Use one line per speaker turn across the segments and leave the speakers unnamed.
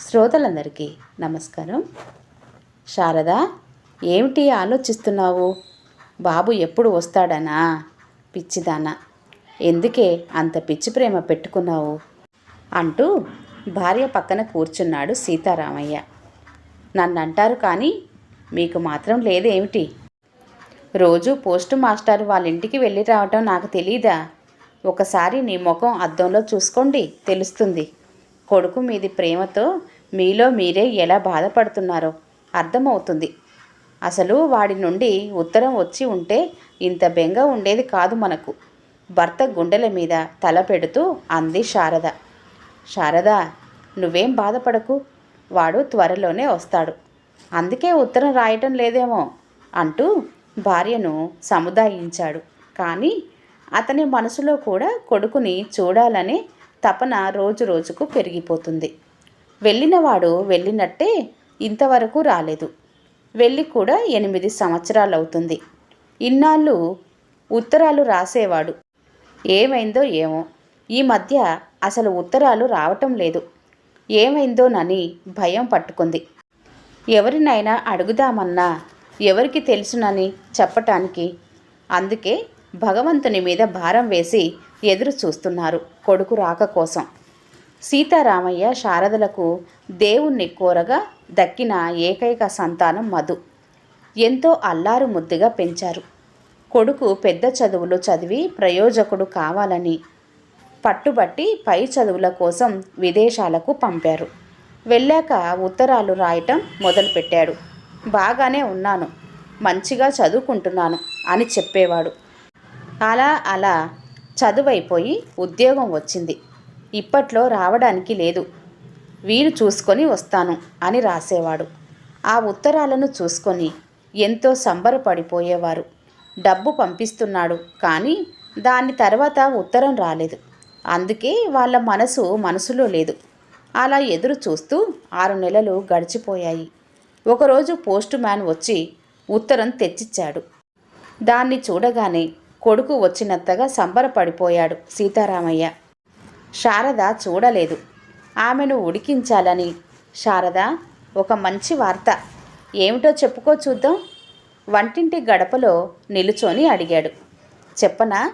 శ్రోతలందరికీ నమస్కారం. శారద ఏమిటి ఆలోచిస్తున్నావు? బాబు ఎప్పుడు వస్తాడనా? పిచ్చిదానా ఎందుకే అంత పిచ్చి ప్రేమ పెట్టుకున్నావు? అంటూ భార్య పక్కన కూర్చున్నాడు సీతారామయ్య. నన్ను అంటారు కానీ మీకు మాత్రం లేదేమిటి? రోజు పోస్ట్ మాస్టర్ వాళ్ళ ఇంటికి వెళ్ళి రావటం నాకు తెలీదా? ఒకసారి నీ ముఖం అద్దంలో చూసుకోండి తెలుస్తుంది. కొడుకు మీది ప్రేమతో మీలో మీరే ఎలా బాధపడుతున్నారో అర్థమవుతుంది. అసలు వాడి నుండి ఉత్తరం వచ్చి ఉంటే ఇంత బెంగ ఉండేది కాదు మనకు. భర్త గుండెల మీద తల పెడుతూ అంది శారద. శారద నువ్వేం బాధపడకు. వాడు త్వరలోనే వస్తాడు. అందుకే ఉత్తరం రాయటం లేదేమో అంటూ భార్యను సముదాయించాడు. కానీ అతని మనసులో కూడా కొడుకుని చూడాలనే తపన రోజు రోజుకు పెరిగిపోతుంది. వెళ్ళినవాడు వెళ్ళినట్టే ఇంతవరకు రాలేదు. వెళ్ళి కూడా ఎనిమిది సంవత్సరాలు అవుతుంది ఇన్నాళ్ళు ఉత్తరాలు రాసేవాడు. ఏమైందో ఏమో. ఈ మధ్య అసలు ఉత్తరాలు రావటం లేదు. ఏమైందోనని భయం పట్టుకుంది. ఎవరినైనా అడుగుదామన్నా ఎవరికి తెలుసునని చెప్పటానికి. అందుకే భగవంతుని మీద భారం వేసి ఎదురు చూస్తున్నారు కొడుకు రాక కోసం. సీతారామయ్య శారదలకు దేవుణ్ణి కోరగా దక్కిన ఏకైక సంతానం మధు. ఎంతో అల్లారు ముద్దుగా పెంచారు. కొడుకు పెద్ద చదువులు చదివి ప్రయోజకుడు కావాలని పట్టుబట్టి పై చదువుల కోసం విదేశాలకు పంపారు. వెళ్ళాక ఉత్తరాలు రాయటం మొదలుపెట్టాడు. బాగానే ఉన్నాను. మంచిగా చదువుకుంటున్నాను అని చెప్పేవాడు. అలా అలా చదువైపోయి ఉద్యోగం వచ్చింది. ఇప్పట్లో రావడానికి లేదు. వీలు చూసుకొని వస్తాను అని రాసేవాడు. ఆ ఉత్తరాలను చూసుకొని ఎంతో సంబరపడిపోయేవారు. డబ్బు పంపిస్తున్నాడు కానీ దాని తర్వాత ఉత్తరం రాలేదు. అందుకే వాళ్ళ మనసు మనసులో లేదు. అలా ఎదురు చూస్తూ ఆరు నెలలు గడిచిపోయాయి. ఒకరోజు పోస్ట్ మ్యాన్ వచ్చి ఉత్తరం తెచ్చిచ్చాడు. దాన్ని చూడగానే కొడుకు వచ్చినంతగా సంబరపడిపోయాడు సీతారామయ్య. శారద చూడలేదు. ఆమెను ఉడికించాలని. శారద ఒక మంచి వార్త. ఏమిటో చెప్పుకో చూద్దాం. వంటింటి గడపలో నిలుచొని అడిగాడు. చెప్పనా?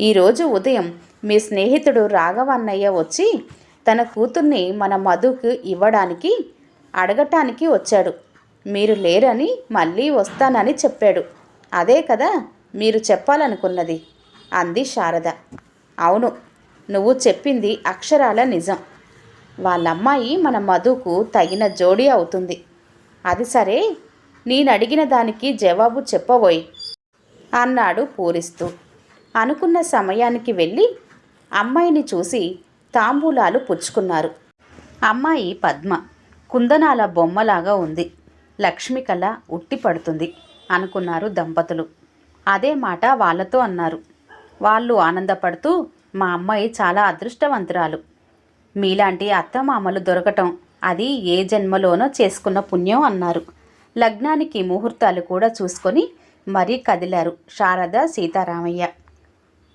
ఈరోజు ఉదయం మీ స్నేహితుడు రాఘవన్నయ్య వచ్చి తన కూతుర్ని మన మధుకు ఇవ్వడానికి అడగటానికి వచ్చాడు. మీరు లేరని మళ్ళీ వస్తానని చెప్పాడు. అదే కదా? మీరు చెప్పాలనుకున్నది. అంది శారద. అవును నువ్వు చెప్పింది అక్షరాల నిజం. వాళ్ళమ్మాయి మన మధుకు తగిన జోడీ అవుతుంది. అది సరే నేనడిగిన దానికి జవాబు చెప్పబోయ్ అన్నాడు పూరిస్తూ. అనుకున్న సమయానికి వెళ్ళి అమ్మాయిని చూసి తాంబూలాలు పుచ్చుకున్నారు. అమ్మాయి పద్మ కుందనాల బొమ్మలాగా ఉంది. లక్ష్మి కళ ఉట్టి పడుతుంది అనుకున్నారు దంపతులు. అదే మాట వాళ్ళతో అన్నారు. వాళ్ళు ఆనందపడుతూ మా అమ్మాయి చాలా అదృష్టవంతురాలు. మీలాంటి అత్తమామలు దొరకటం అది ఏ జన్మలోనో చేసుకున్న పుణ్యం అన్నారు. లగ్నానికి ముహూర్తాలు కూడా చూసుకొని మరీ కదిలారు శారద సీతారామయ్య.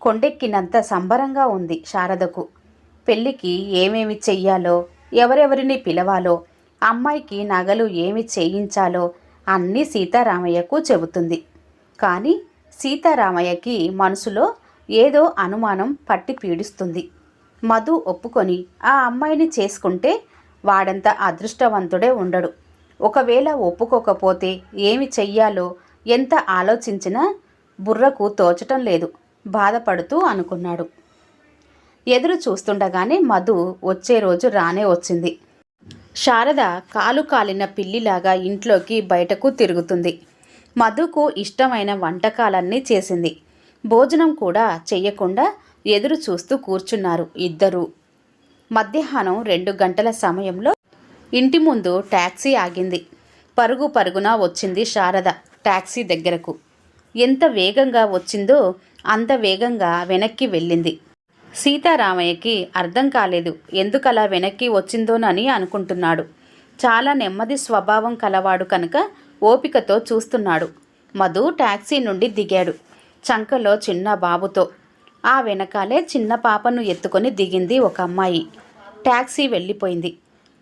కొండెక్కినంత సంబరంగా ఉంది శారదకు. పెళ్ళికి ఏమేమి చెయ్యాలో ఎవరెవరిని పిలవాలో అమ్మాయికి నగలు ఏమి చేయించాలో అన్నీ సీతారామయ్యకు చెబుతుంది. కానీ సీతారామయ్యకి మనసులో ఏదో అనుమానం పట్టి పీడిస్తుంది. మధు ఒప్పుకొని ఆ అమ్మాయిని చేసుకుంటే వాడంత అదృష్టవంతుడే ఉండడు. ఒకవేళ ఒప్పుకోకపోతే ఏమి చెయ్యాలో ఎంత ఆలోచించినా బుర్రకు తోచటం లేదు. బాధపడుతూ అనుకున్నాడు. ఎదురు చూస్తుండగానే మధు వచ్చే రోజు రానే వచ్చింది. శారద కాలు కాలిన పిల్లిలాగా ఇంట్లోకి బయటకు తిరుగుతుంది. మధుకు ఇష్టమైన వంటకాలన్నీ చేసింది. భోజనం కూడా చెయ్యకుండా ఎదురు చూస్తూ కూర్చున్నారు ఇద్దరూ. మధ్యాహ్నం రెండు గంటల సమయంలో ఇంటి ముందు ట్యాక్సీ ఆగింది. పరుగు పరుగున వచ్చింది శారద ట్యాక్సీ దగ్గరకు. ఎంత వేగంగా వచ్చిందో అంత వేగంగా వెనక్కి వెళ్ళింది. సీతారామయ్యకి అర్థం కాలేదు ఎందుకలా వెనక్కి వచ్చిందోనని అనుకుంటున్నాడు. చాలా నెమ్మది స్వభావం కలవాడు కనుక ఓపికతో చూస్తున్నాడు. మధు ట్యాక్సీ నుండి దిగాడు. చంకలో చిన్న బాబుతో. ఆ వెనకాలే చిన్న పాపను ఎత్తుకొని దిగింది ఒక అమ్మాయి. ట్యాక్సీ వెళ్ళిపోయింది.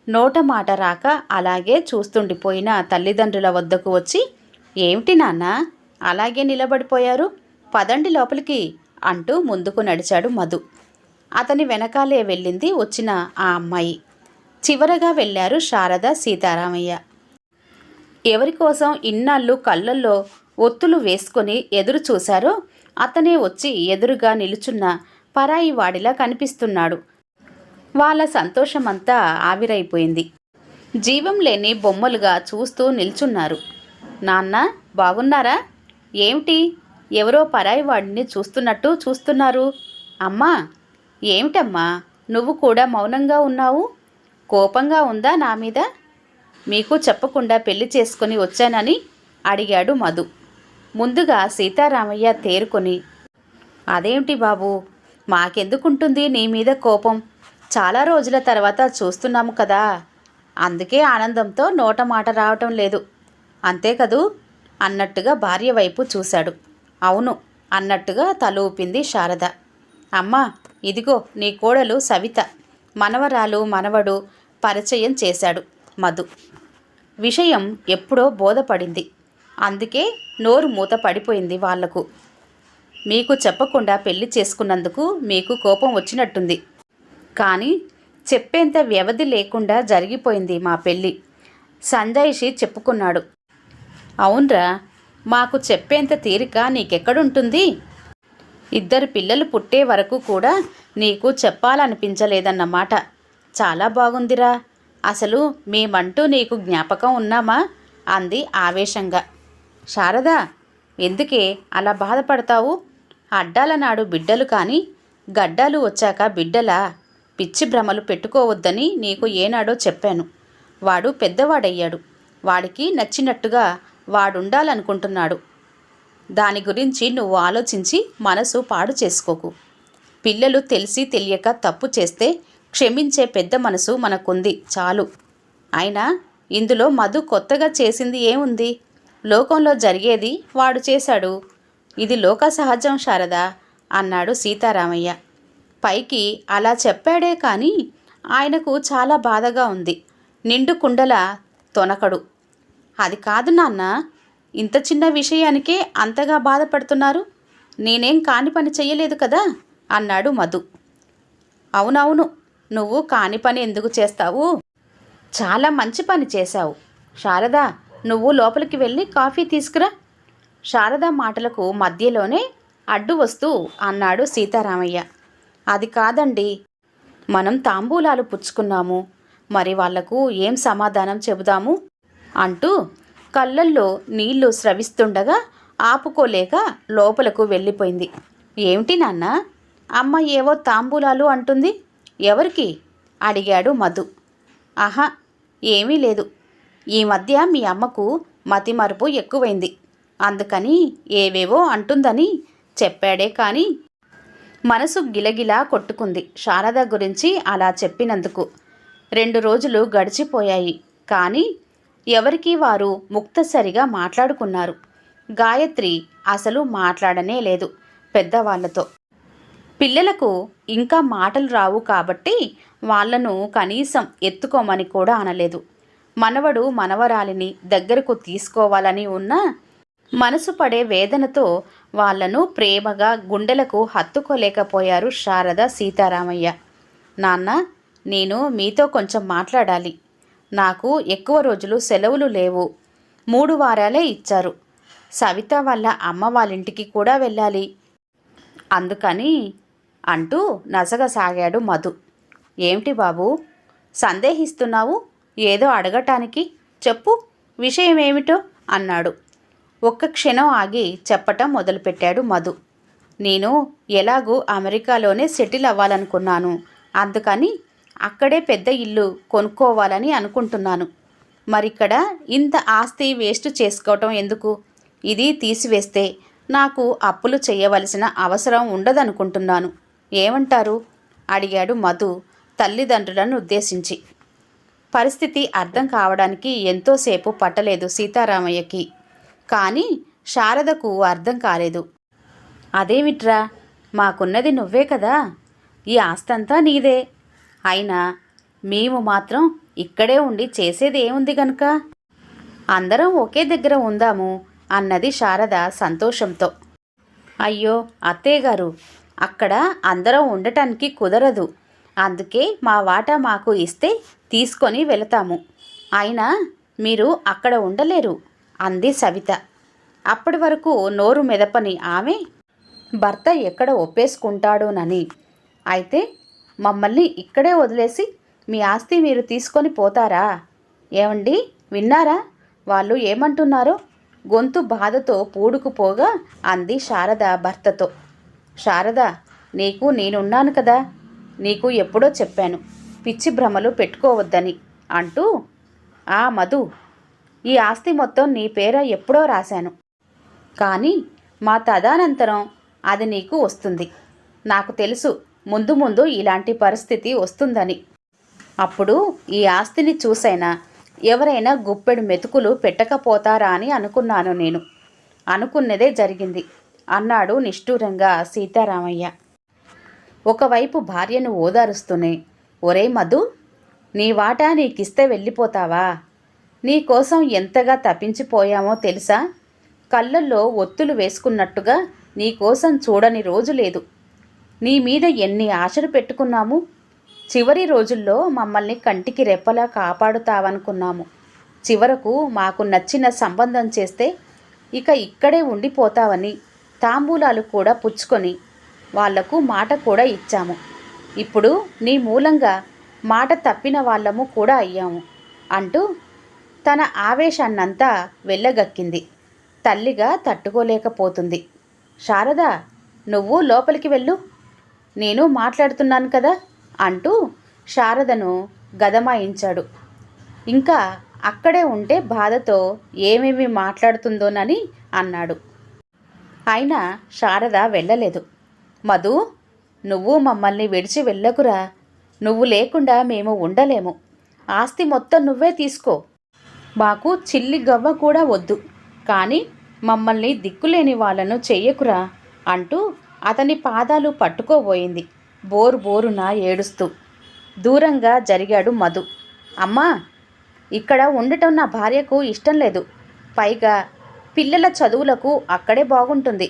నోట మాట రాక అలాగే చూస్తుండిపోయిన తల్లిదండ్రుల వద్దకు వచ్చి ఏమిటి నాన్న? అలాగే నిలబడిపోయారు? పదండి లోపలికి అంటూ ముందుకు నడిచాడు మధు. అతని వెనకాలే వెళ్ళింది వచ్చిన ఆ అమ్మాయి. చివరగా వెళ్ళారు శారద సీతారామయ్య. ఎవరి కోసం ఇన్నాళ్ళు కళ్ళల్లో ఒత్తులు వేసుకొని ఎదురు చూశారో అతనే వచ్చి ఎదురుగా నిలుచున్న పరాయి వాడిలా కనిపిస్తున్నాడు. వాళ్ళ సంతోషమంతా ఆవిరైపోయింది. జీవం లేని బొమ్మలుగా చూస్తూ నిల్చున్నారు. నాన్న బాగున్నారా ఏమిటి? ఎవరో పరాయి వాడిని చూస్తున్నట్టు చూస్తున్నారు. అమ్మా! ఏమిటమ్మా? నువ్వు కూడా మౌనంగా ఉన్నావు? కోపంగా ఉందా నా మీద? మీకు చెప్పకుండా పెళ్ళి చేసుకుని వచ్చానని అడిగాడు మధు. ముందుగా సీతారామయ్య తేరుకొని అదేమిటి బాబు మాకెందుకుంటుంది నీ మీద కోపం? చాలా రోజుల తర్వాత చూస్తున్నాము కదా. అందుకే ఆనందంతో నోట మాట రావటం లేదు. అంతే కదూ అన్నట్టుగా భార్య వైపు చూశాడు. అవును అన్నట్టుగా తల ఊపింది శారద. అమ్మా ఇదిగో నీ కోడలు సవిత. మనవరాలు మనవడు పరిచయం చేశాడు మధు. విషయం ఎప్పుడో బోధపడింది. అందుకే నోరు మూత పడిపోయింది వాళ్ళకు. మీకు చెప్పకుండా పెళ్ళి చేసుకున్నందుకు మీకు కోపం వచ్చినట్టుంది. కానీ చెప్పేంత వ్యవధి లేకుండా జరిగిపోయింది మా పెళ్ళి సంజయ్షి చెప్పుకున్నాడు. అవునరా మాకు చెప్పేంత తీరిక నీకెక్కడుంటుంది? ఇద్దరు పిల్లలు పుట్టే వరకు కూడా నీకు చెప్పాలనిపించలేదన్నమాట. చాలా బాగుందిరా. అసలు మేమంటూ నీకు జ్ఞాపకం ఉన్నామా? అంది ఆవేశంగా. శారదా ఎందుకే అలా బాధపడతావు? అడ్డాల నాడు బిడ్డలు కానీ గడ్డాలు వచ్చాక బిడ్డలా? పిచ్చి భ్రమలు పెట్టుకోవద్దని నీకు ఏనాడో చెప్పాను. వాడు పెద్దవాడయ్యాడు. వాడికి నచ్చినట్టుగా వాడుండాలనుకుంటున్నాడు. దాని గురించి నువ్వు ఆలోచించి మనసు పాడు చేసుకోకు. పిల్లలు తెలిసి తెలియక తప్పు చేస్తే క్షమించే పెద్ద మనసు మనకుంది. చాలు. అయినా ఇందులో మధు కొత్తగా చేసింది ఏముంది? లోకంలో జరిగేది వాడు చేశాడు. ఇది లోక సహజం శారదా అన్నాడు సీతారామయ్య. పైకి అలా చెప్పాడే కానీ ఆయనకు చాలా బాధగా ఉంది. నిండు కుండల తొనకడు. అది కాదు నాన్న ఇంత చిన్న విషయానికే అంతగా బాధపడుతున్నారు. నేనేం కాని పని చెయ్యలేదు కదా అన్నాడు మధు. అవునవును నువ్వు కాని పని ఎందుకు చేస్తావు? చాలా మంచి పని చేశావు. శారదా నువ్వు లోపలికి వెళ్ళి కాఫీ తీసుకురా. శారదా మాటలకు మధ్యలోనే అడ్డు వస్తూ అన్నాడు సీతారామయ్య. అది కాదండి మనం తాంబూలాలు పుచ్చుకున్నాము. మరి వాళ్ళకు ఏం సమాధానం చెబుదాము? అంటూ కళ్ళల్లో నీళ్ళు స్రవిస్తుండగా ఆపుకోలేక లోపలకు వెళ్ళిపోయింది. ఏమిటి నాన్న? అమ్మ ఏవో తాంబూలాలు అంటుంది. ఎవరికి? అడిగాడు మధు. ఆహా ఏమీ లేదు. ఈ మధ్య మీ అమ్మకు మతిమరుపు ఎక్కువైంది. అందుకని ఏవేవో అంటుందని చెప్పాడే కానీ మనసు గిలగిలా కొట్టుకుంది. శారద గురించి అలా చెప్పినందుకు. రెండు రోజులు గడిచిపోయాయి కానీ ఎవరికి వారు ముక్తసరిగా మాట్లాడుకున్నారు. గాయత్రి అసలు మాట్లాడనే లేదు పెద్దవాళ్ళతో పిల్లలకు ఇంకా మాటలు రావు కాబట్టి వాళ్ళను కనీసం ఎత్తుకోమని కూడా అనలేదు. మనవడు మనవరాలిని దగ్గరకు తీసుకోవాలని ఉన్నా మనసు పడే వేదనతో వాళ్ళను ప్రేమగా గుండెలకు హత్తుకోలేకపోయారు శారద సీతారామయ్య. నాన్న నేను మీతో కొంచెం మాట్లాడాలి. నాకు ఎక్కువ రోజులు సెలవులు లేవు. మూడు వారాలే ఇచ్చారు. సవిత వాళ్ళ అమ్మ వాళ్ళింటికి కూడా వెళ్ళాలి. అందుకని అంటూ నసగసాగాడు మధు. ఏమిటి బాబు? సందేహిస్తున్నావు? ఏదో అడగటానికి? చెప్పు. విషయం ఏమిటో అన్నాడు. ఒక్క క్షణం ఆగి చెప్పటం మొదలుపెట్టాడు మధు. నేను ఎలాగూ అమెరికాలోనే సెటిల్ అవ్వాలనుకున్నాను. అందుకని అక్కడే పెద్ద ఇల్లు కొనుక్కోవాలని అనుకుంటున్నాను. మరిక్కడ ఇంత ఆస్తి వేస్ట్ చేసుకోవటం ఎందుకు? ఇది తీసివేస్తే నాకు అప్పులు చేయవలసిన అవసరం ఉండదనుకుంటున్నాను. ఏమంటారు? అడిగాడు మధు తల్లిదండ్రులను ఉద్దేశించి. పరిస్థితి అర్థం కావడానికి ఎంతోసేపు పట్టలేదు సీతారామయ్యకి. కానీ శారదకు అర్థం కాలేదు. అదేమిట్రా? మాకున్నది నువ్వే కదా? ఈ ఆస్తంతా నీదే. అయినా మేము మాత్రం ఇక్కడే ఉండి చేసేది ఏముంది గనుక? అందరం ఒకే దగ్గర ఉందాము అన్నది శారద సంతోషంతో. అయ్యో అత్తయ్య గారు అక్కడ అందరం ఉండటానికి కుదరదు. అందుకే మా వాటా మాకు ఇస్తే తీసుకొని వెళతాము. అయినా మీరు అక్కడ ఉండలేరు అంది సవిత. అప్పటి వరకు నోరు మెదపని ఆమె భర్త ఎక్కడ ఒప్పేసుకుంటాడోనని. అయితే మమ్మల్ని ఇక్కడే వదిలేసి మీ ఆస్తి మీరు తీసుకొని పోతారా? ఏమండి? విన్నారా? వాళ్ళు ఏమంటున్నారో? గొంతు బాధతో పూడుకుపోగా అంది శారద భర్తతో. శారద నీకు నేనున్నాను కదా? నీకు ఎప్పుడో చెప్పాను. పిచ్చి భ్రమలు పెట్టుకోవద్దని అంటూ ఆ మధు ఈ ఆస్తి మొత్తం నీ పేర ఎప్పుడో రాశాను. కానీ మా తదానంతరం అది నీకు వస్తుంది. నాకు తెలుసు ముందు ముందు ఇలాంటి పరిస్థితి వస్తుందని. అప్పుడు ఈ ఆస్తిని చూసైనా ఎవరైనా గుప్పెడు మెతుకులు పెట్టకపోతారా అని అనుకున్నాను నేను. అనుకున్నదే జరిగింది. అన్నాడు నిష్ఠూరంగా సీతారామయ్య. ఒకవైపు భార్యను ఓదారుస్తూనే ఒరే మధు నీ వాటా నీకిస్తే వెళ్ళిపోతావా? నీ కోసం ఎంతగా తప్పించిపోయామో తెలుసా? కళ్ళల్లో ఒత్తులు వేసుకున్నట్టుగా నీకోసం చూడని రోజు లేదు. నీ మీద ఎన్ని ఆశలు పెట్టుకున్నాము? చివరి రోజుల్లో మమ్మల్ని కంటికి రెప్పలా కాపాడుతావనుకున్నాము. చివరకు మాకు నచ్చిన సంబంధం చేస్తే ఇక ఇక్కడే ఉండిపోతావని తాంబూలాలు కూడా పుచ్చుకొని వాళ్ళకు మాట కూడా ఇచ్చాము. ఇప్పుడు నీ మూలంగా మాట తప్పిన వాళ్ళము కూడా అయ్యాము అంటూ తన ఆవేశాన్నంతా వెళ్ళగక్కింది. తల్లిగా తట్టుకోలేకపోతుంది. శారద నువ్వు లోపలికి వెళ్ళు. నేను మాట్లాడుతున్నాను కదా అంటూ శారదను గదమాయించాడు. ఇంకా అక్కడే ఉంటే బాధతో ఏమేమి మాట్లాడుతుందోనని అన్నాడు. అయినా శారద వెళ్ళలేదు. మధు నువ్వు మమ్మల్ని విడిచి వెళ్ళకురా. నువ్వు లేకుండా మేము ఉండలేము. ఆస్తి మొత్తం నువ్వే తీసుకో. మాకు చిల్లి గవ్వ కూడా వద్దు. కానీ మమ్మల్ని దిక్కులేని వాళ్ళను చెయ్యకురా అంటూ అతని పాదాలు పట్టుకోబోయింది. బోరు బోరున ఏడుస్తూ. దూరంగా జరిగాడు మధు. అమ్మా ఇక్కడ ఉండటం నా భార్యకు ఇష్టం లేదు. పైగా పిల్లల చదువులకు అక్కడే బాగుంటుంది.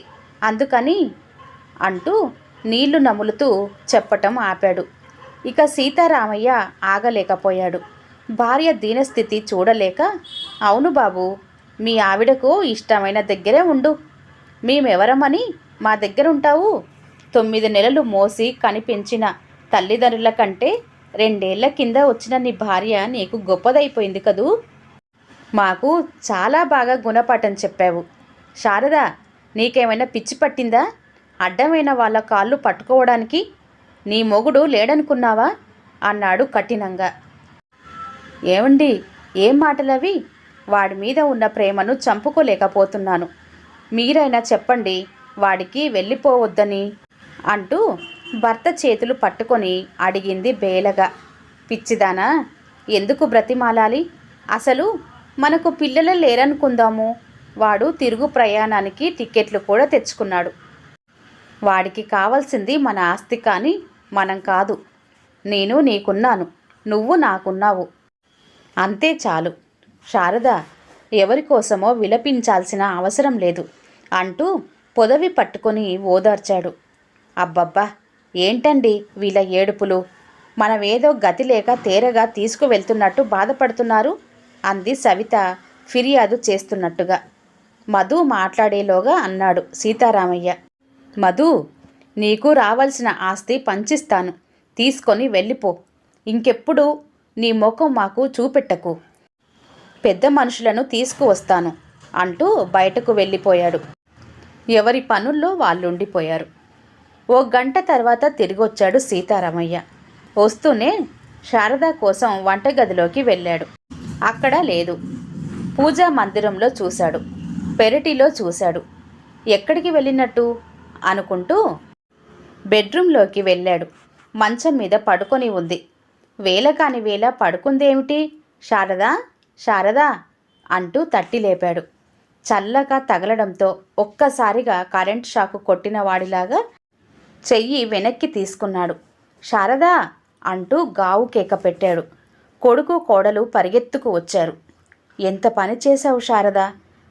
అందుకని అంటూ నీళ్ళు నములుతూ చెప్పటం ఆపాడు. ఇక సీతారామయ్య ఆగలేకపోయాడు. భార్య దీనస్థితి చూడలేక అవును బాబు మీ ఆవిడకు ఇష్టమైన దగ్గరే ఉండు. మేమెవరమని మా దగ్గర ఉంటావు తొమ్మిది నెలలు మోసి కనిపించిన తల్లిదండ్రుల కంటే రెండేళ్ళ కింద వచ్చిన నీ భార్య నీకు గొప్పదైపోయింది కదూ? మాకు చాలా బాగా గుణపాఠం చెప్పావు. శారద నీకేమైనా పిచ్చి పట్టిందా? అడ్డమైన వాళ్ళ కాళ్ళు పట్టుకోవడానికి నీ మొగుడు లేడనుకున్నావా? అన్నాడు కఠినంగా. ఏమండి ఏం మాటలవి? వాడి మీద ఉన్న ప్రేమను చంపుకోలేకపోతున్నాను. మీరైనా చెప్పండి వాడికి వెళ్ళిపోవద్దని అంటూ భర్త చేతులు పట్టుకొని అడిగింది బేలగా. పిచ్చిదానా ఎందుకు బ్రతిమాలాలి? అసలు మనకు పిల్లలు లేరనుకుందాము. వాడు తిరుగు ప్రయాణానికి టికెట్లు కూడా తెచ్చుకున్నాడు. వాడికి కావాల్సింది మన ఆస్తి కానీ మనం కాదు. నేను నీకున్నాను. నువ్వు నాకున్నావు. అంతే చాలు. శారద ఎవరి కోసమో విలపించాల్సిన అవసరం లేదు అంటూ పొదవి పట్టుకొని ఓదార్చాడు. అబ్బబ్బా! ఏంటండి వీళ్ళ ఏడుపులు? మనమేదో గతి లేక తేరగా తీసుకువెళ్తున్నట్టు బాధపడుతున్నారు. అంది సవిత ఫిర్యాదు చేస్తున్నట్టుగా. మధు మాట్లాడేలోగా అన్నాడు సీతారామయ్య. మధు నీకు రావాల్సిన ఆస్తి పంచిస్తాను. తీసుకొని వెళ్ళిపో. ఇంకెప్పుడు నీ ముఖం మాకు చూపెట్టకు. పెద్ద మనుషులను తీసుకువస్తాను అంటూ బయటకు వెళ్ళిపోయాడు. ఎవరి పనుల్లో వాళ్ళుండిపోయారు. ఓ గంట తర్వాత తిరిగొచ్చాడు సీతారామయ్య. వస్తూనే శారద కోసం వంటగదిలోకి వెళ్ళాడు. అక్కడ లేదు. పూజా మందిరంలో చూశాడు. పెరటిలో చూశాడు. ఎక్కడికి వెళ్ళినట్టు? అనుకుంటూ బెడ్రూంలోకి వెళ్ళాడు. మంచం మీద పడుకొని ఉంది. వేల కాని వేళ పడుకుందేమిటి? శారదా శారదా అంటూ తట్టి లేపాడు. చల్లగా తగలడంతో ఒక్కసారిగా కరెంట్ షాకు కొట్టినవాడిలాగా చెయ్యి వెనక్కి తీసుకున్నాడు. శారదా అంటూ గావు కేక పెట్టాడు. కొడుకు కోడలు పరిగెత్తుకు వచ్చారు. ఎంత పని చేశావు శారద?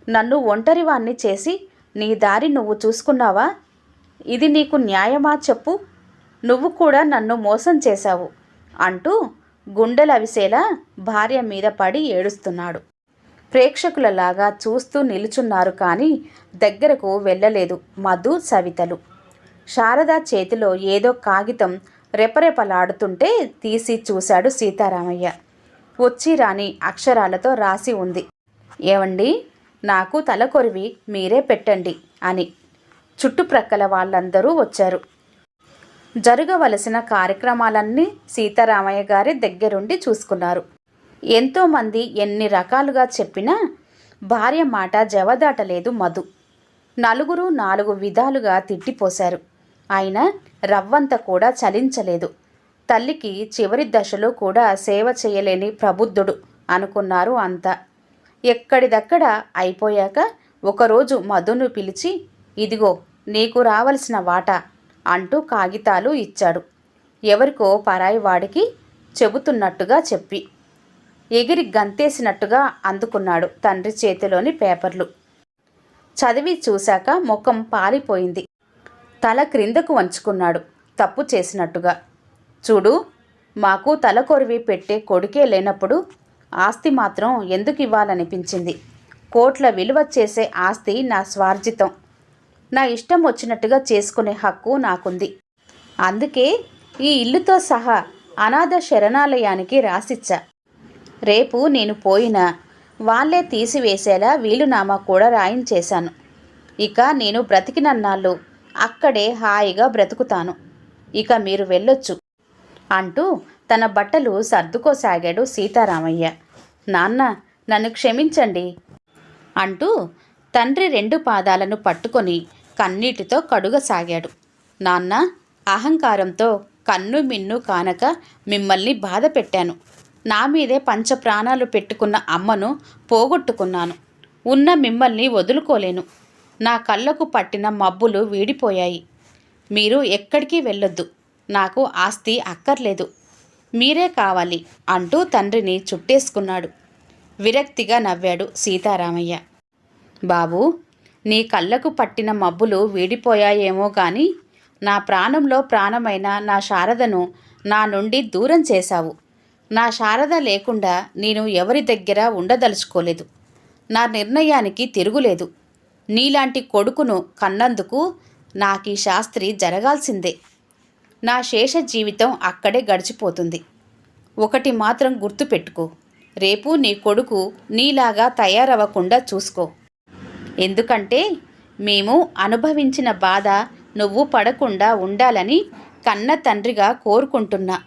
నన్ను ఒంటరివాణ్ణి చేసి నీ దారి నువ్వు చూసుకున్నావా? ఇది నీకు న్యాయమా చెప్పు? నువ్వు కూడా నన్ను మోసం చేశావు అంటూ గుండెలవిసేలా భార్య మీద పడి ఏడుస్తున్నాడు. ప్రేక్షకులలాగా చూస్తూ నిలుచున్నారు కానీ దగ్గరకు వెళ్ళలేదు మధు సవితలు. శారద చేతిలో ఏదో కాగితం రెపరెపలాడుతుంటే తీసి చూశాడు సీతారామయ్య. వచ్చి రాని అక్షరాలతో రాసి ఉంది. ఏవండి? నాకు తలకొరివి మీరే పెట్టండి అని చుట్టుప్రక్కల వాళ్ళందరూ వచ్చారు. జరగవలసిన కార్యక్రమాలన్నీ సీతారామయ్య గారి దగ్గరుండి చూసుకున్నారు. ఎంతోమంది ఎన్ని రకాలుగా చెప్పినా భార్య మాట జవదాటలేదు మధు. నలుగురు నాలుగు విధాలుగా తిట్టిపోశారు. అయినా రవ్వంత కూడా చలించలేదు. తల్లికి చివరి దశలో కూడా సేవ చేయలేని ప్రబుద్ధుడు అనుకున్నారు అంతా. ఎక్కడిదక్కడ అయిపోయాక ఒకరోజు మధును పిలిచి ఇదిగో నీకు రావలసిన వాటా అంటూ కాగితాలు ఇచ్చాడు. ఎవరికో పరాయి వాడికి చెబుతున్నట్టుగా చెప్పి ఎగిరి గంతేసినట్టుగా అందుకున్నాడు తండ్రి చేతిలోని పేపర్లు. చదివి చూశాక ముఖం పాలిపోయింది. తల క్రిందకు వంచుకున్నాడు. తప్పు చేసినట్టుగా. చూడు మాకు తల కొరివి పెట్టే కొడుకే లేనప్పుడు ఆస్తి మాత్రం ఎందుకు ఇవ్వాలనిపించింది? కోట్ల విలువ చేసే ఆస్తి నా స్వార్జితం. నా ఇష్టం వచ్చినట్టుగా చేసుకునే హక్కు నాకుంది. అందుకే ఈ ఇల్లుతో సహా అనాథ శరణాలయానికి రాసిచ్చా. రేపు నేను పోయినా వాళ్ళే తీసివేసేలా వీలునామా కూడా రాయించేశాను. ఇక నేను బ్రతికినన్నాళ్ళు అక్కడే హాయిగా బ్రతుకుతాను. ఇక మీరు వెళ్ళొచ్చు అంటూ తన బట్టలు సర్దుకోసాగాడు సీతారామయ్య. నాన్న నన్ను క్షమించండి అంటూ తండ్రి రెండు పాదాలను పట్టుకొని కన్నీటితో కడుగసాగాడు. నాన్న అహంకారంతో కన్ను మిన్ను కానక మిమ్మల్ని బాధ పెట్టాను. నా మీదే పంచ ప్రాణాలు పెట్టుకున్న అమ్మను పోగొట్టుకున్నాను. ఉన్న మిమ్మల్ని వదులుకోలేను. నా కళ్ళకు పట్టిన మబ్బులు వీడిపోయాయి. మీరు ఎక్కడికి వెళ్ళొద్దు. నాకు ఆస్తి అక్కర్లేదు. మీరే కావాలి అంటూ తండ్రిని చుట్టేసుకున్నాడు. విరక్తిగా నవ్వాడు సీతారామయ్య. బాబు నీ కళ్ళకు పట్టిన మబ్బులు వీడిపోయాయేమో గాని నా ప్రాణంలో ప్రాణమైన నా శారదను నా నుండి దూరం చేశావు. నా శారద లేకుండా నేను ఎవరి దగ్గర ఉండదలుచుకోలేదు. నా నిర్ణయానికి తిరుగులేదు. నీలాంటి కొడుకును కన్నందుకు నాకు ఈ శాస్త్రి జరగాల్సిందే. నా శేష జీవితం అక్కడే గడిచిపోతుంది. ఒకటి మాత్రం గుర్తుపెట్టుకో. రేపు నీ కొడుకు నీలాగా తయారవ్వకుండా చూసుకో. ఎందుకంటే మేము అనుభవించిన బాధ నువ్వు పడకుండా ఉండాలని కన్న తండ్రిగా కోరుకుంటున్నా.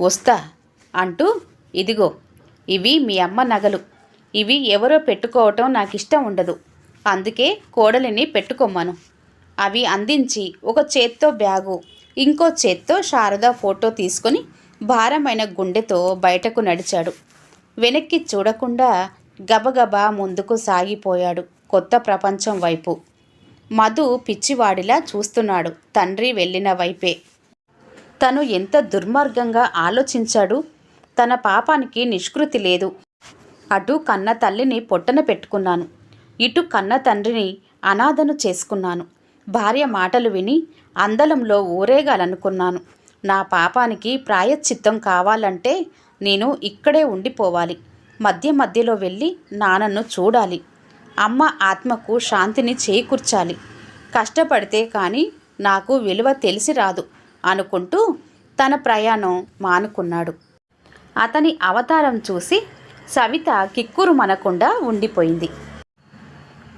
వస్తా అంటూ ఇదిగో ఇవి మీ అమ్మ నగలు. ఇవి ఎవరో పెట్టుకోవటం నాకు ఇష్టం ఉండదు. అందుకే కోడలిని పెట్టుకోమ్మను. అవి అందించి ఒక చేత్తో బ్యాగు ఇంకో చేత్తో శారద ఫోటో తీసుకొని భారమైన గుండెతో బయటకు నడిచాడు. వెనక్కి చూడకుండా గబగబా ముందుకు సాగిపోయాడు కొత్త ప్రపంచం వైపు. మధు పిచ్చివాడిలా చూస్తున్నాడు తండ్రి వెళ్ళిన వైపే. తను ఎంత దుర్మార్గంగా ఆలోచించాడు? తన పాపానికి నిష్కృతి లేదు. అటు కన్న తల్లిని పొట్టన పెట్టుకున్నాను. ఇటు కన్న తండ్రిని అనాథను చేసుకున్నాను. భార్య మాటలు విని అందలంలో ఊరేగాలనుకున్నాను. నా పాపానికి ప్రాయశ్చిత్తం కావాలంటే నేను ఇక్కడే ఉండిపోవాలి. మధ్య మధ్యలో వెళ్ళి నాన్నను చూడాలి. అమ్మ ఆత్మకు శాంతిని చేకూర్చాలి. కష్టపడితే కానీ నాకు విలువ తెలిసి రాదు అనుకుంటూ తన ప్రయాణం మానుకున్నాడు. అతని అవతారం చూసి సవిత కిక్కురు మనకుండా ఉండిపోయింది.